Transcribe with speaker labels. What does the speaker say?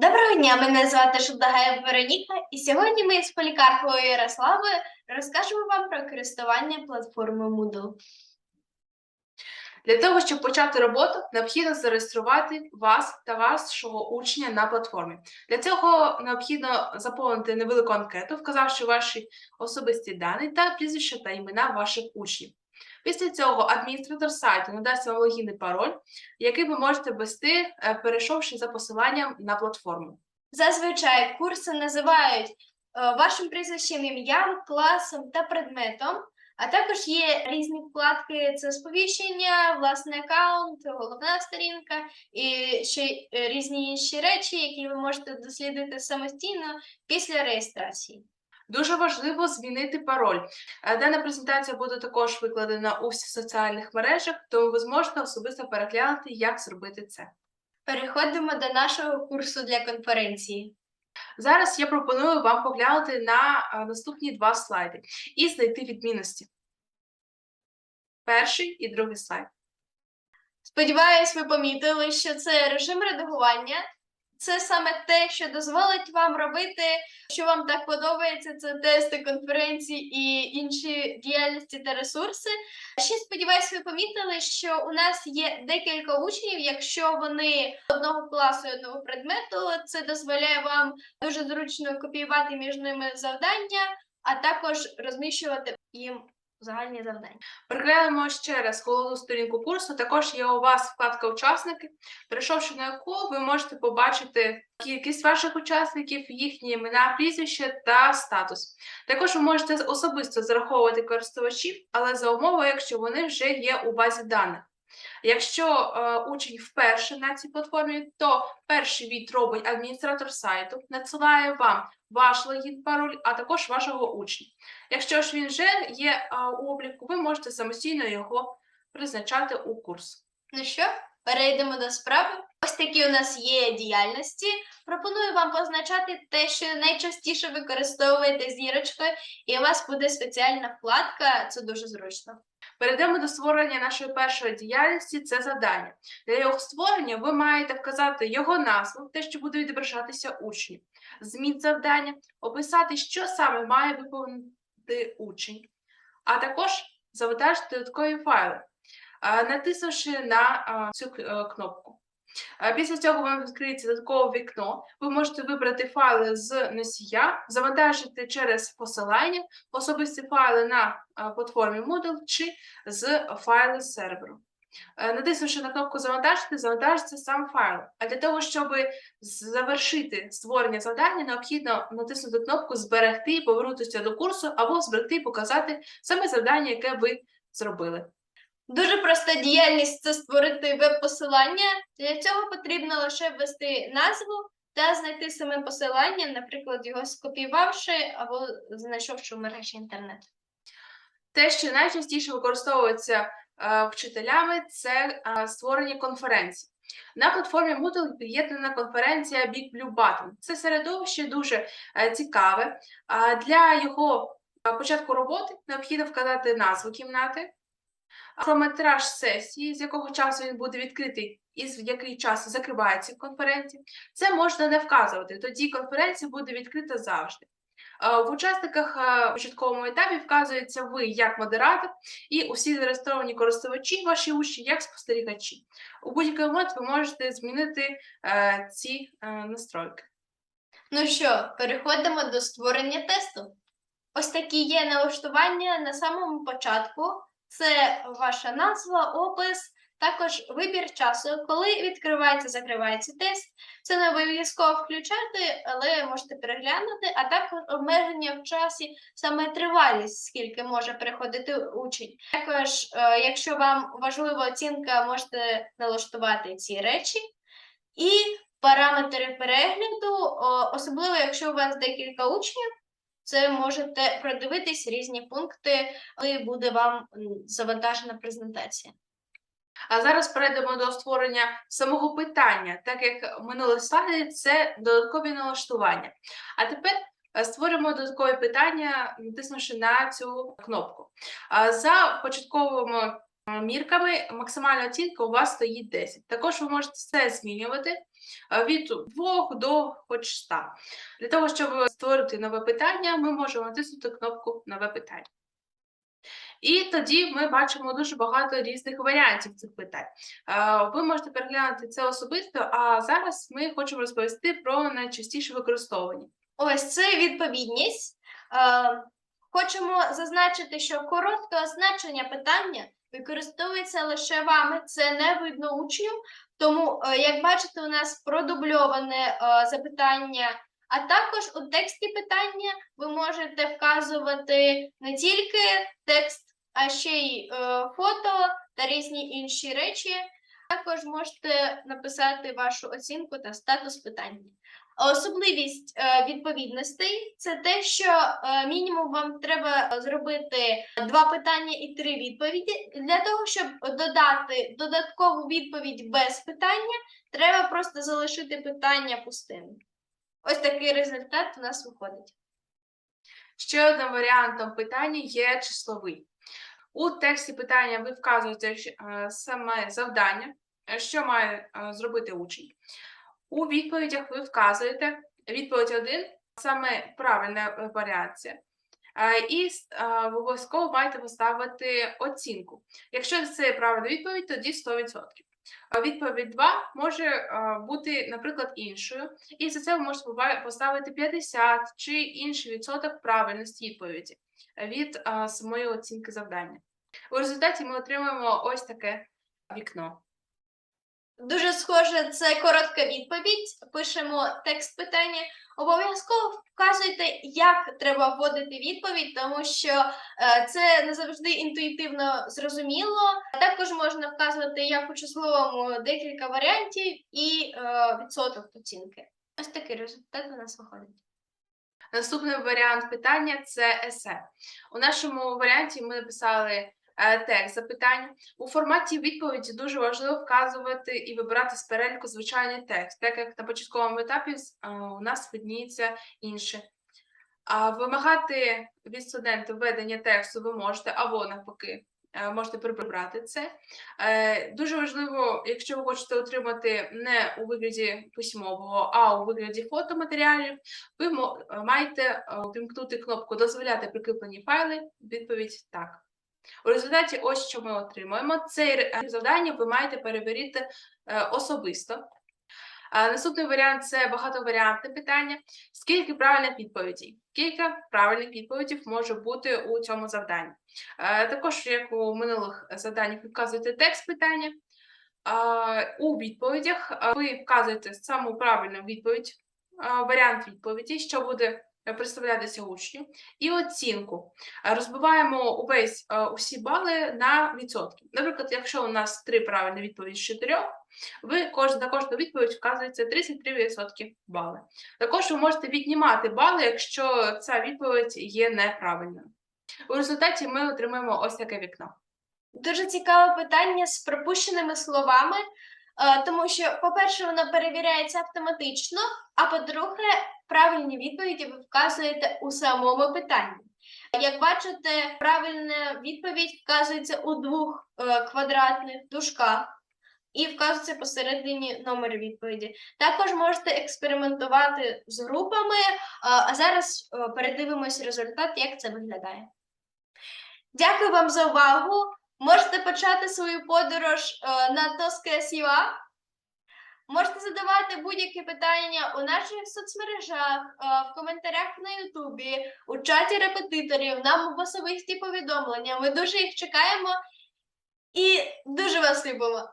Speaker 1: Доброго дня, мене звати Шудагаєв Вероніка, і сьогодні ми з Полікарповою Ярославою розкажемо вам про користування платформою Moodle.
Speaker 2: Для того, щоб почати роботу, необхідно зареєструвати вас та вашого учня на платформі. Для цього необхідно заповнити невелику анкету, вказавши ваші особисті дані та прізвище та імена ваших учнів. Після цього адміністратор сайту надасть вам логін і пароль, який ви можете ввести, е, перейшовши за посиланням на платформу.
Speaker 1: Зазвичай курси називають е, вашим прізвищем, ім'ям, класом та предметом, а також є різні вкладки: це сповіщення, власний аккаунт, головна сторінка і ще е, різні інші речі, які ви можете дослідити самостійно після реєстрації.
Speaker 2: Дуже важливо змінити пароль. Е, Дана презентація буде також викладена у всіх соціальних мережах, тому ви зможете особисто переглянути, як зробити це.
Speaker 1: Переходимо до нашого курсу для конференції.
Speaker 2: Зараз я пропоную вам поглянути на наступні два слайди і знайти відмінності. Перший і другий слайд.
Speaker 1: Сподіваюсь, ви помітили, що це режим редагування. Це саме те, що дозволить вам робити, що вам так подобається, це тести, конференції і інші діяльності та ресурси. Ще сподіваюсь, ви помітили, що у нас є декілька учнів. Якщо вони одного класу і одного предмету, це дозволяє вам дуже зручно копіювати між ними завдання, а також розміщувати їм загальні завдання.
Speaker 2: Переглянемо ще раз головну сторінку курсу. Також є у вас вкладка Учасники, перейшовши на яку ви можете побачити кількість ваших учасників, їхні імена, прізвище та статус. Також ви можете особисто зараховувати користувачів, але за умови, якщо вони вже є у базі даних. Якщо е, учень вперше на цій платформі, то перший від робить адміністратор сайту, надсилає вам ваш логін, пароль, а також вашого учня. Якщо ж він вже є е, у обліку, ви можете самостійно його призначати у курс.
Speaker 1: Ну що, перейдемо до справи. Ось такі у нас є діяльності. Пропоную вам позначати те, що найчастіше використовуєте зірочкою, і у вас буде спеціальна вкладка, це дуже зручно.
Speaker 2: Перейдемо до створення нашої першої діяльності це завдання. Для його створення ви маєте вказати його назву, те, що буде відображатися учню, зміст завдання, описати, що саме має виповнити учень, а також завантажити додаткові файли, натиснувши на цю е, кнопку. Після цього вам відкриється додаткове вікно. Ви можете вибрати файли з носія, завантажити через посилання особисті файли на платформі Moodle чи з файли серверу. Е, Натиснувши на кнопку Завантажити, завантажиться сам файл. А для того, щоб завершити створення завдання, необхідно натиснути кнопку Зберегти і повернутися до курсу, або зберегти і показати саме завдання, яке ви зробили.
Speaker 1: Дуже проста діяльність це створити веб-посилання. Для цього потрібно лише ввести назву та знайти саме посилання, наприклад, його скопіювавши або знайшовши в мережі інтернет.
Speaker 2: Те, що найчастіше використовується е, вчителями, це е, створення конференцій. На платформі Moodle під'єднана конференція Big Blue Button. Це середовище дуже е, цікаве. Для його початку роботи необхідно вказати назву кімнати, хронометраж сесії, з якого часу він буде відкритий і з який час закривається конференція. Це можна не вказувати, тоді конференція буде відкрита завжди. Е, В учасниках е, початковому етапі вказується ви як модератор і усі зареєстровані користувачі, ваші учні, як спостерігачі. У будь-який момент ви можете змінити е, ці настройки.
Speaker 1: Ну що, переходимо до створення тесту. Ось такі є налаштування на самому початку. Це ваша назва, опис, також вибір часу, коли відкривається, закривається тест. Це не обов'язково включати, але можете переглянути, а також обмеження в часі, саме тривалість, скільки може переходити учень. Також, е, якщо вам важлива оцінка, можете налаштувати ці речі. І параметри перегляду, особливо якщо у вас декілька учнів, це можете продивитись різні пункти, коли буде вам завантажена презентація.
Speaker 2: А зараз перейдемо до створення самого питання, так як минулі слайди це додаткові налаштування. А тепер е, створимо додаткові питання, натиснувши на цю кнопку. За початковими мірками максимальна оцінка у вас стоїть 10. Також ви можете все змінювати. е, від 2 до хоч 100. Для того, щоб створити нове питання, ми можемо натиснути кнопку Нове питання. І тоді ми бачимо дуже багато різних варіантів цих питань. Е, Ви можете переглянути це особисто, а зараз ми хочемо розповісти про найчастіше використовані.
Speaker 1: Ось це відповідність. Е, Хочемо зазначити, що коротке означення питання використовується лише вами, це не видно учню. Тому, е, як бачите, у нас продубльоване е, запитання, а також у тексті питання ви можете вказувати не тільки текст, а ще й е, фото та різні інші речі. Також можете написати вашу оцінку та статус питання. Особливість е, відповідностей це те, що е, мінімум вам треба зробити два питання і три відповіді. Для того, щоб додати додаткову відповідь без питання, треба просто залишити питання пустим. Ось такий результат у нас виходить.
Speaker 2: Ще одним варіантом питання є числовий. У тексті питання ви вказуєте е, саме завдання, що має зробити учень. У відповідях ви вказуєте відповідь 1 саме правильна е, варіація. Е, І е, обов'язково маєте поставити оцінку. Якщо це правильна відповідь, тоді 100%. Відповідь 2 може бути, наприклад, іншою, і за це ви можете поставити 50 чи інший відсоток правильності відповіді від самої оцінки завдання. У результаті ми отримаємо ось таке вікно.
Speaker 1: Дуже схоже, це коротка відповідь. Пишемо текст питання. Обов'язково вказуйте, як треба вводити відповідь, тому що е, це не завжди інтуїтивно зрозуміло. Також можна вказувати як у числовому декілька варіантів і е, відсоток оцінки. Ось такий результат у нас виходить.
Speaker 2: Наступний варіант питання це есе. У нашому варіанті ми написали е, текст запитання. У форматі відповіді дуже важливо вказувати і вибирати з переліку звичайний текст, так як на початковому етапі е, у нас видніється інше. Вимагати від студента введення тексту ви можете або навпаки. е, Можете прибрати це. Е, Дуже важливо, якщо ви хочете отримати не у вигляді письмового, а у вигляді фотоматеріалів, ви е, маєте е, увімкнути кнопку Дозволяти прикріплені файли. Відповідь так. У результаті, ось що ми отримуємо. Це завдання ви маєте перевірити е, особисто. Наступний варіант це багатоваріантне питання. Скільки правильних відповідей? Кілька правильних відповідей може бути у цьому завданні. Е, Також, як у минулих заданнях, ви вказуєте текст питання. Е, У відповідях е, ви вказуєте саму правильну відповідь, е, варіант відповіді, що буде е, представлятися учню, і оцінку. Е, Розбиваємо увесь е, усі бали на відсотки. Наприклад, якщо у нас три правильні відповіді з чотирьох, ви кож, на кожну відповідь вказується 33% бали. Також ви можете віднімати бали, якщо ця відповідь є неправильною. У результаті ми отримаємо ось таке вікно.
Speaker 1: Дуже цікаве питання з пропущеними словами, е, тому що, по-перше, воно перевіряється автоматично, а по-друге, правильні відповіді ви вказуєте у самому питанні. Як бачите, правильна відповідь вказується у двох е, квадратних дужках і вказується посередині номер відповіді. Також можете експериментувати з групами, е, а зараз е, передивимось результат, як це виглядає. Дякую вам за увагу. Можете почати свою подорож е, на Тоскес.ua. Можете задавати будь-які питання у наших соцмережах, е, в коментарях на Ютубі, у чаті репетиторів, нам в особисті повідомлення. Ми дуже їх чекаємо і дуже вас любимо.